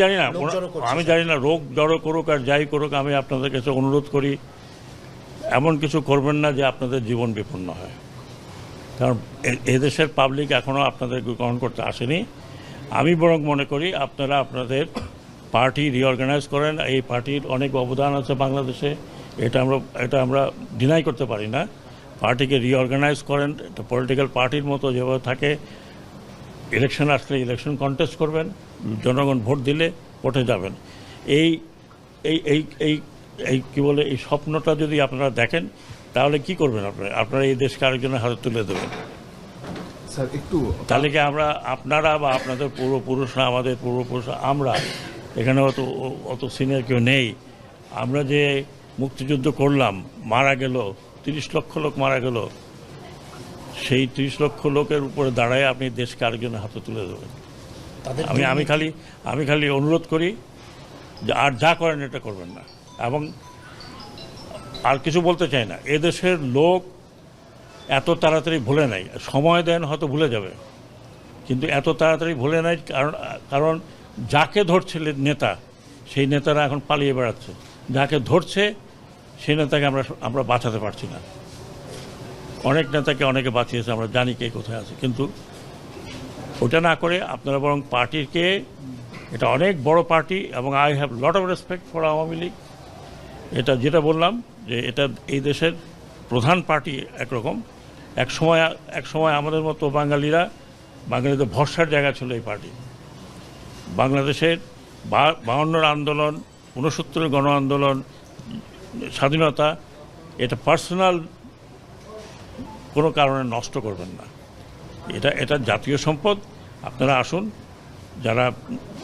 জানি না আমি জানি না রোগ জড়ো করুক আর যাই করুক আমি আপনাদের কাছে অনুরোধ করি এমন কিছু করবেন না যে আপনাদের জীবন বিপন্ন হয়। কারণ এদেশের পাবলিক এখনও আপনাদের গ্রহণ করতে আসেনি। আমি বরং মনে করি আপনারা আপনাদের পার্টি রিঅর্গানাইজ করেন। এই পার্টির অনেক অবদান আছে বাংলাদেশে। এটা আমরা এটা আমরা ডিনাই করতে পারি না। পার্টিকে রিঅর্গানাইজ করেন। পলিটিক্যাল পার্টির মতো যেভাবে থাকে ইলেকশন আসলে ইলেকশন কন্টেস্ট করবেন জনগণ ভোট দিলে ভোটে যাবেন। এই এই এই এই এই কী বলে এই স্বপ্নটা যদি আপনারা দেখেন তাহলে কি করবেন আপনারা আপনারা এই দেশকে আরেকজনের হাতে তুলে দেবেন। স্যার একটু তাহলে কি আমরা আপনারা বা আপনাদের পূর্বপুরুষরা আমাদের পূর্বপুরুষরা আমরা এখানে অত অত সিনিয়র কেউ নেই। আমরা যে মুক্তিযুদ্ধ করলাম মারা গেল তিরিশ লক্ষ লোক মারা গেল সেই তিরিশ লক্ষ লোকের উপরে দাঁড়ায় আপনি দেশকে আরেকজনের হাতে তুলে দেবেন। আমি আমি খালি আমি খালি অনুরোধ করি যে আর যা করেন এটা করবেন না। এবং আর কিছু বলতে চাই না। এদেশের লোক এত তাড়াতাড়ি ভুলে নাই সময় দেন হয়তো ভুলে যাবে। কিন্তু এত তাড়াতাড়ি ভুলে নাই কারণ কারণ যাকে ধরছে নেতা সেই নেতারা এখন পালিয়ে বেড়াচ্ছে। যাকে ধরছে সেই নেতাকে আমরা আমরা বাঁচাতে পারছি না। অনেক নেতাকে অনেকে বাঁচিয়েছে, আমরা জানি কে কোথায় আছে। কিন্তু ওটা না করে আপনারা বরং পার্টিকে, এটা অনেক বড় পার্টি এবং I have lot of respect for Awami League. এটা যেটা বললাম যে এটা এই দেশের প্রধান পার্টি একরকম। এক সময় এক সময় আমাদের মতো বাঙালিরা, বাঙালিদের ভরসার জায়গা ছিল এই পার্টি। বাংলাদেশের বা- বায়ান্নর আন্দোলন, ঊনসত্তরের গণ আন্দোলন, স্বাধীনতা, এটা পার্সোনাল কোনো কারণে নষ্ট করবেন না। এটা এটা জাতীয় সম্পদ। আপনারা আসুন, যারা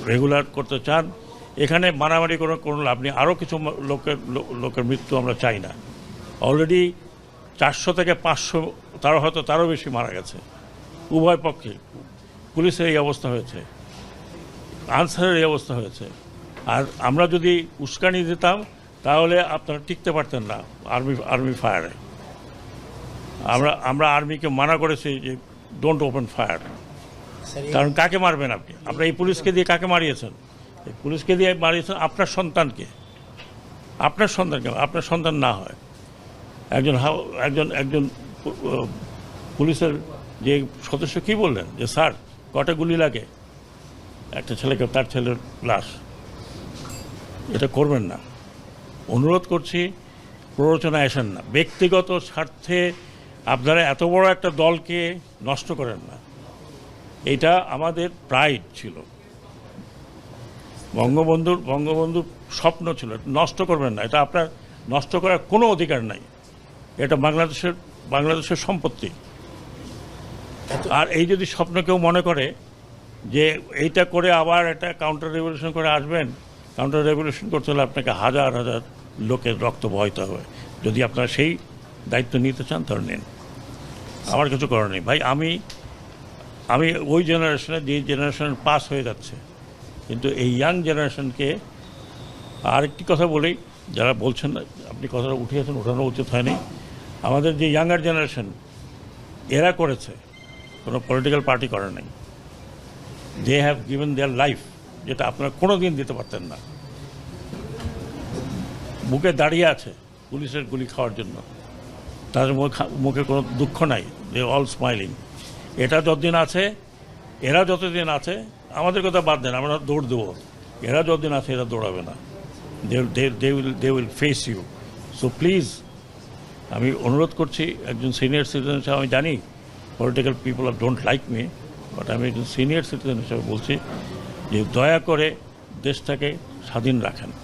রেগুলার করতে চান, এখানে মারামারি কোনো কোনো লাভ নেই। আরও কিছু লোকের লোকের মৃত্যু আমরা চাই না। অলরেডি চারশো থেকে পাঁচশো, তারও হয়তো তারও বেশি মারা গেছে। উভয় পক্ষে। পুলিশের এই অবস্থা হয়েছে। আনসারের এই অবস্থা হয়েছে। আর আমরা যদি উস্কানি দিতাম, তাহলে আপনারা টিকতে পারতেন না আর্মি আর্মি ফায়ারে। আমরা আমরা আর্মিকে মানা করেছি যে ডোন্ট ওপেন ফায়ার কারণ কাকে মারবেন আপনি? আপনার এই পুলিশকে দিয়ে কাকে মারিয়েছেন? এই পুলিশকে দিয়ে মারিয়েছেন আপনার সন্তানকে। আপনার সন্তানকে আপনার সন্তান না হয়। একজন একজন একজন পুলিশের যে সদস্য কি বললেন? যে স্যার কটা গুলি লাগে? একটা ছেলেকে তার ছেলের লাশ। এটা করবেন না। অনুরোধ করছি প্ররোচনায় আসেন না। ব্যক্তিগত স্বার্থে আপনারা এত বড় একটা দলকে নষ্ট করেন না। এটা আমাদের প্রাইড ছিল। বঙ্গবন্ধুর বঙ্গবন্ধুর স্বপ্ন ছিল নষ্ট করবেন না। এটা আপনার নষ্ট করার কোনো অধিকার নাই। এটা বাংলাদেশের বাংলাদেশের সম্পত্তি। আর এই যদি স্বপ্ন কেউ মনে করে যে এইটা করে আবার এটা কাউন্টার রেভলিউশন করে আসবেন কাউন্টার রেভলিউশন করতে হলে আপনাকে হাজার হাজার লোকের রক্ত বহাইতে হবে। যদি আপনারা সেই দায়িত্ব নিতে চান, তাহলে নিন। আমার কিছু করার নেই। ভাই, আমি আমি ওই জেনারেশনে যে জেনারেশন পাস হয়ে যাচ্ছে, কিন্তু এই ইয়াং জেনারেশনকে আরেকটি কথা বলি, যারা বলছেন আপনি কথাটা উঠিয়েছেন, ওঠানো উচিত হয়নি। আমাদের যে ইয়াঙ্গার জেনারেশন এরা করেছে, কোনো পলিটিক্যাল পার্টি করে নাই। They have given their life যেটা আপনারা কোনো দিন দিতে পারতেন না। বুকে দাঁড়িয়ে আছে, পুলিশের গুলি খাওয়ার জন্য। মুখ- মুখে কোনো দুঃখ নাই। দে অল স্মাইলিং এটা যতদিন আছে, এরা যতদিন আছে, আমাদের কথা বাদ দেন, আমরা দৌড় দেবো। এরা যতদিন আছে, এরা দৌড়াবে না। They they will they will face you so please আমি অনুরোধ করছি, একজন সিনিয়র সিটিজেন হিসাবে আমি জানি political people are don't like me but আমি একজন সিনিয়র সিটিজেন হিসাবে বলছি যে দয়া করে দেশটাকে স্বাধীন রাখেন।